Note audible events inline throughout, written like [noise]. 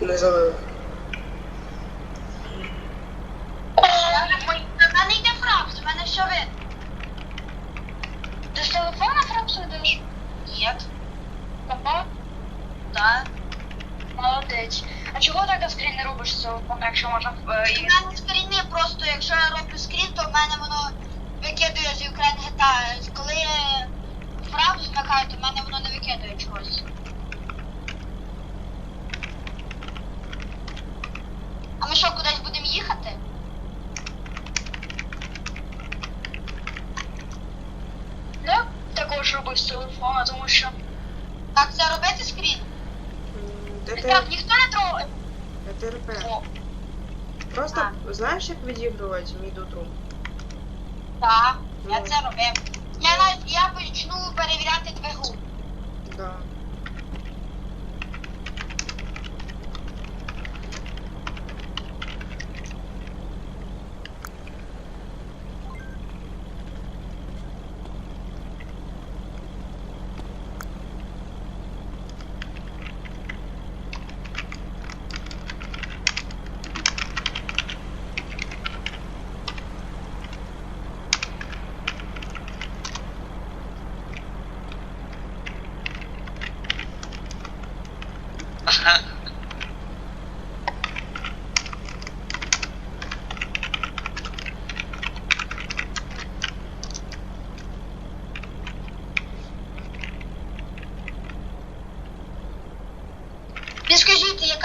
Не залили. Мене йде фрапс, в мене все видно. Ти з телефона фрапс ведеш? Ні. Да. Молодець. А чого тоді скрін не робиш з телефона, якщо можна е. У мене скріни просто, якщо я роблю скрін, то в мене воно викидує з екрану GTA. Коли фрапс вмикаю, то в мене воно не викидує чогось. Робив з телефона, тому що. Так, це робити скрін? Так, ТТ- ніхто не трогає. ДТРП. О, Просто знаєш, як відігрувати мідутру? так, я це робив. Я навіть я почну перевіряти двигун. Да.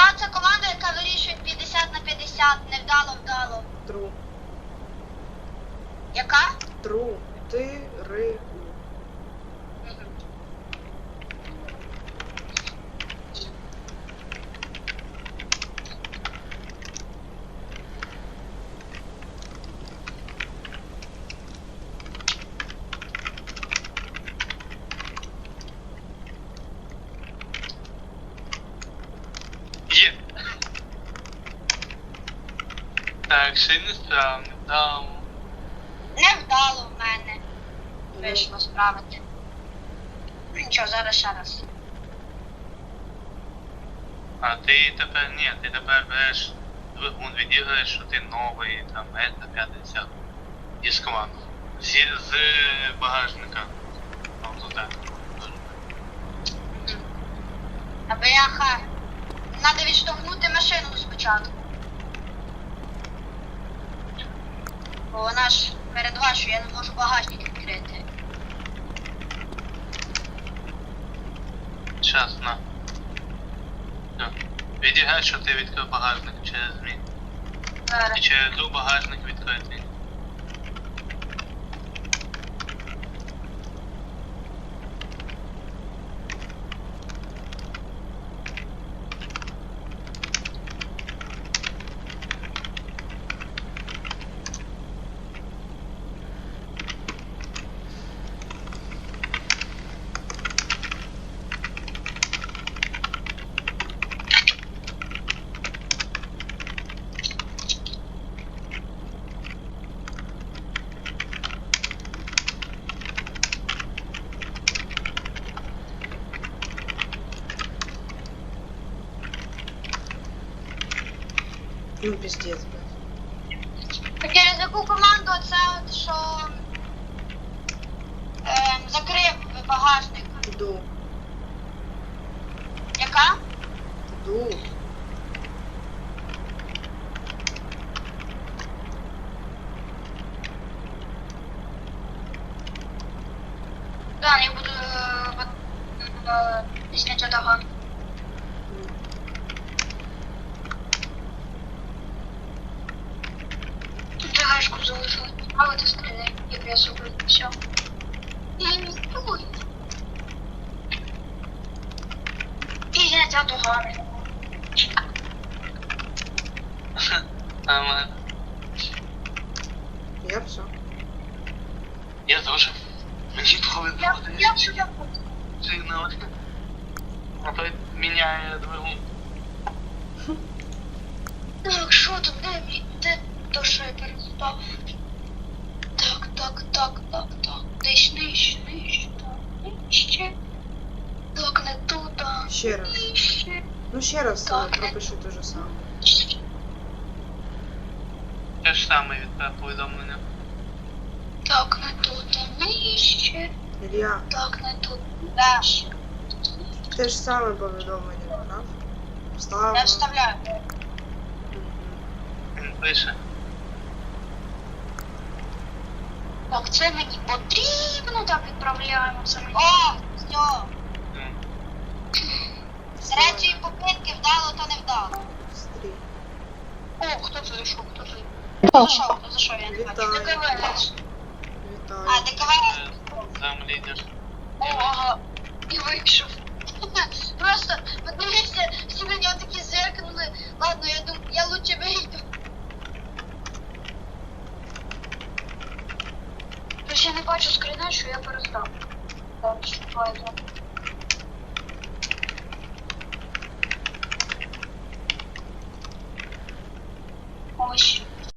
Підскажіть, це команда, яка вирішує 50 на 50, невдало вдало? Тру. Яка? Тру. Ти ри. Так, ще не став, не дав. Невдало в мене. Вийшло справити. Ну, Нічого, зараз ще раз. А ти тепер ні, ти тепер береш двигун, відіграєш, що ти новий, там, ета, 50. Із команду. Зі, з багажника. Ну, то так. А бляха. Треба відштовхнути машину спочатку. Вона перед вашою, я не можу багажник відкрити. Чесно. Відігай, що ти відкрив багажник через змі. Зараз. І через ту багажник відкритий. Ну, піздець, блядь. Через яку команду це от, що ем, закрив багажник? Ду. Яка? Ду. Да, я буду е, після цього. Гашку залишили. Ставити скрини, як я зробив. Все. І не спілкуй. І зняття догани. Нормально. Я все. Я теж. Мені Я, повезло. я, я, сигнал. А то міняє двигун. Так, що тут, де мій, де то, що перестав? Так, так, так, так, так. Десь нижче, нижче, так, нижче. Так, не тут, а Ще раз. нижче. Ну ще раз Так. е, пропишу те ж саме. Те ж саме від повідомлення. Так, не тут нижче. Ілля, Так, не тут нижче. те ж саме повідомлення, прав? Вставив. Я вставляю. Мгм. Він пише. Так, це мені потрібно, так відправляємо. Це мені. О, все. Третьої попитки вдало та не вдало. О, хто це зайшов? Хто це? Хто зайшов? Хто зайшов? Я не бачу. Вітаю. ДКВ. Вітаю. А, ДКВ. е, Землі йдеш. О, ага. І вийшов. [laughs] Просто подивіться, всі на нього такі зеркнули. Ладно, я думаю, я лучше вийду. Бачу скріна, що я перестав. Так. Ось.